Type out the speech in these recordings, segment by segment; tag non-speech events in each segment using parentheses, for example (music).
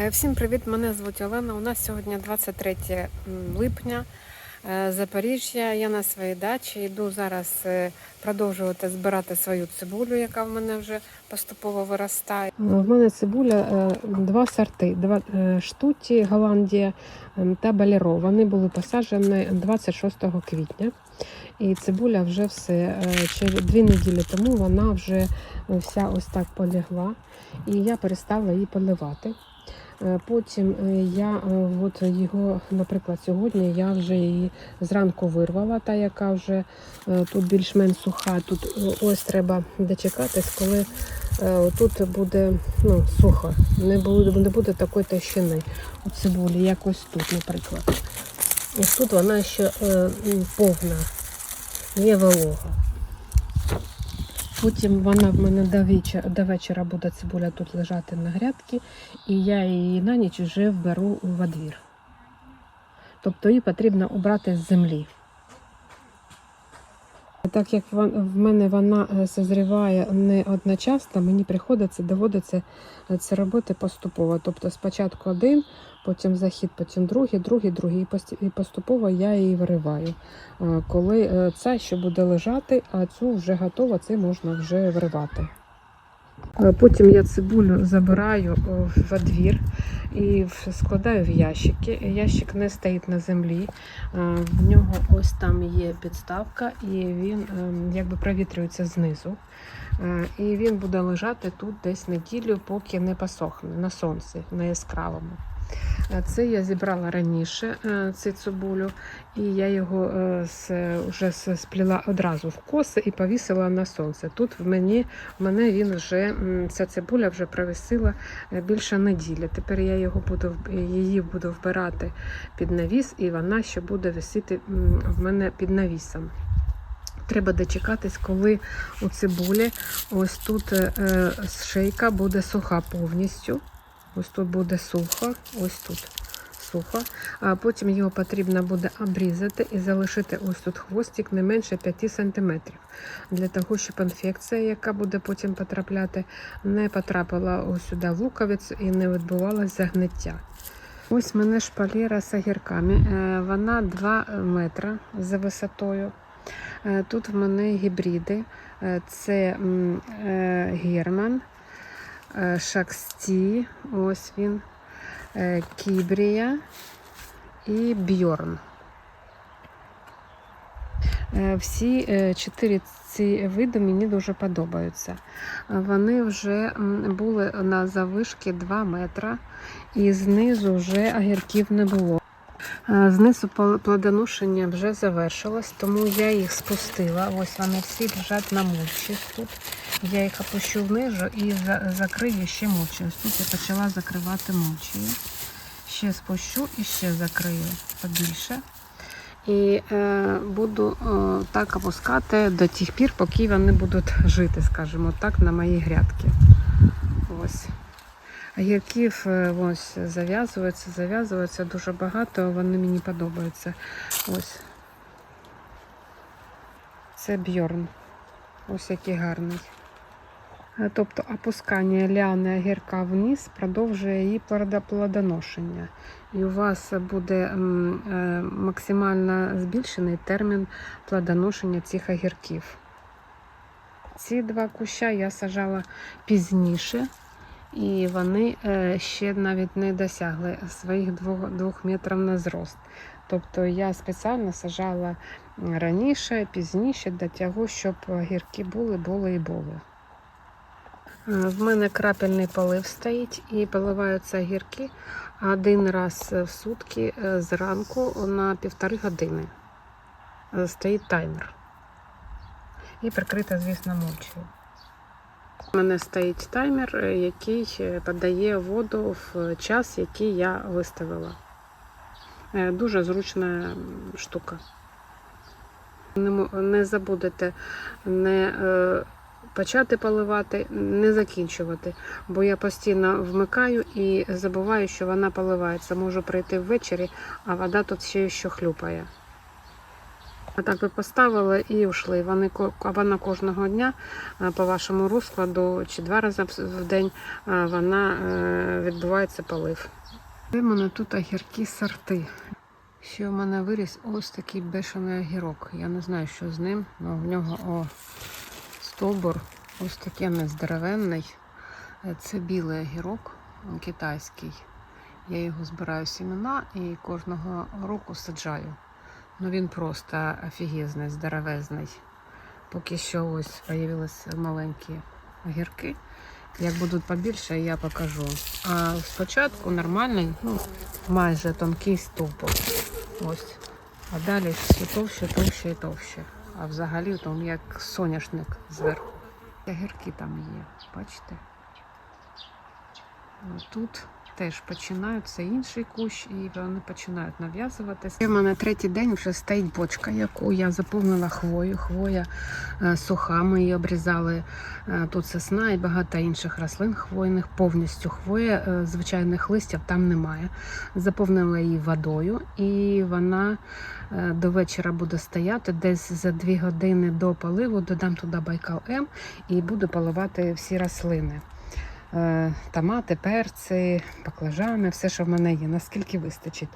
Е, Всім привіт! Мене звуть Олена. У нас сьогодні 23 липня. е, Запоріжжя. Я на своїй дачі. Йду зараз е, продовжувати збирати свою цибулю, яка в мене вже поступово виростає. В мене цибуля два сорти: два штуті Голландія та Балеро. Вони були посаджені 26 квітня. І цибуля вже все через дві неділі тому вона вже вся ось так полягла. І я перестала її поливати. Е, Потім е, я е, от його, наприклад, сьогодні я вже її зранку вирвала, та яка вже тут більш-менш суха. Тут ось треба дочекатись, коли тут буде ну, сухо. Не буде, не буде такої товщини у цибулі, як ось тут, наприклад. Ось тут вона ще повна, є волога. Потім вона в мене до вечора, до вечора буде цибуля тут лежати на грядці, і я її на ніч вже вберу во двір. Тобто її потрібно обрати з землі. Так як в мене вона е, созріває не одночасно, мені приходиться, доводиться е, це робити поступово. Тобто спочатку один, потім захід, потім другий, другий, другий. І поступово я її вириваю. Е, Коли це ще буде лежати, а цю вже готова, це можна вже виривати. Е, Потім я цибулю забираю в во двір і складаю в ящики. Ящик не стоїть на землі. Е, В нього ось там є підставка, і він якби провітрюється знизу. Е, І він буде лежати тут десь неділю, поки не посохне на сонці, на яскравому. Е, Це я зібрала раніше е, цю цибулю, і я його е, вже спліла одразу в коси і повісила на сонце. Тут в мені в мене він вже ця цибуля вже провисила більше неділі. Тепер я його буду її буду вбирати під навіс, і вона ще буде висіти в мене під навісом. Треба дочекатись, коли у цибулі ось тут шийка буде суха повністю. Ось тут буде сухо, ось тут сухо. А потім його потрібно буде обрізати і залишити ось тут хвостик не менше 5 см. Для того, щоб інфекція, яка буде потім потрапляти, не потрапила ось сюди в луковицю і не відбувалося загниття. Ось мене шпалера з огірками. Е, Вона 2 метри за висотою. Е, Тут в мене гібриди. Е, Це Герман, Шаксті, ось він, е, Кібрія і Бьорн. Е, Всі е, чотири ці види мені дуже подобаються. Е, Вони вже були на завишки 2 метра, і знизу вже огірків не було. Е, Знизу плодоношення вже завершилось, тому я їх спустила. Ось вони всі лежать на мульчі тут. Я їх опущу внизу і закрию ще. Ось тут я почала закривати мульчею. Ще спущу і ще закрию побільше. І е, буду е, так опускати до тих пір, поки вони будуть жити, скажімо так, на моїй грядці. Ось. Огірків е, ось зав'язується, зав'язується дуже багато, вони мені подобаються. Ось. Це бьорн. Ось який гарний. Е, Тобто опускання ліани огірка вниз продовжує її плодо- плодоношення. І у вас буде е, максимально збільшений термін плодоношення цих огірків. Ці два куща я сажала пізніше, і вони е, ще навіть не досягли своїх двох, метрів на зрост. Тобто я спеціально сажала раніше, пізніше для того, щоб огірки були, були і були. Е, В мене крапельний полив стоїть і поливаються огірки один раз в сутки е, зранку на півтори години. Е, Стоїть таймер. І прикрита, звісно, мульчею. У мене стоїть таймер, який подає воду в час, який я виставила. Дуже зручна штука. Не, забудете не почати поливати, не закінчувати, бо я постійно вмикаю і забуваю, що вона поливається. Можу прийти ввечері, а вода тут ще що хлюпає. А так ви поставили і ушли. Вони ко- а вона кожного дня е, по вашому розкладу чи два рази в- в день е, вона е, відбувається полив. У мене тут огірки сорти. Ще в мене виріс ось такий бешений огірок. Я не знаю, що з ним, але в нього о, стовбур ось такий нездоровенний. Це білий огірок китайський. Я його збираю сімена і кожного року саджаю. Ну він просто офігезний, здоровезний. Поки що ось з'явилися маленькі огірки. Як будуть побільше, я покажу. А спочатку нормальний, ну, майже тонкий стовбур. Ось. А далі все товще, товще і товще. А взагалі там як соняшник зверху. Огірки там є, бачите? Тут теж починаються інший кущ, і вони починають нав'язуватися. У мене третій день вже стоїть бочка, яку я заповнила хвою. Хвоя е, суха, ми її обрізали. Е, Тут сосна і багато інших рослин хвойних, повністю хвоя, е, звичайних листів там немає. Заповнила її водою, і вона до вечора буде стояти. Десь за дві години до поливу додам туди Байкал М і буду поливати всі рослини. Е, Томати, перці, баклажани, все, що в мене є, наскільки вистачить.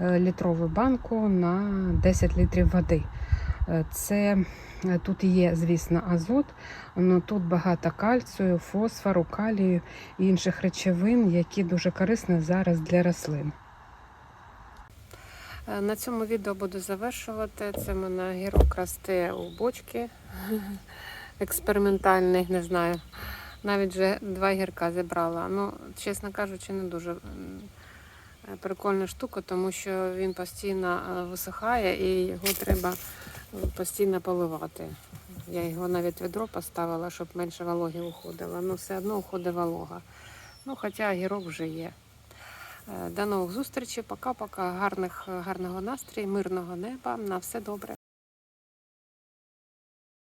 Е, Літрову банку на 10 літрів води. Е, Це тут є, звісно, азот, але тут багато кальцію, фосфору, калію і інших речовин, які дуже корисні зараз для рослин. На цьому відео буду завершувати. Це мене гірок росте у бочки (laughs) експериментальний, не знаю. Навіть вже два гірка зібрала. Ну, чесно кажучи, не дуже прикольна штука, тому що він постійно е, висихає і його треба е, постійно поливати. Я його навіть відро поставила, щоб менше вологи уходило. Ну, все одно уходить волога. Ну, хоча гірок вже є. Е, До нових зустрічей. Пока-пока. Гарних, гарного настрою, мирного неба. На все добре.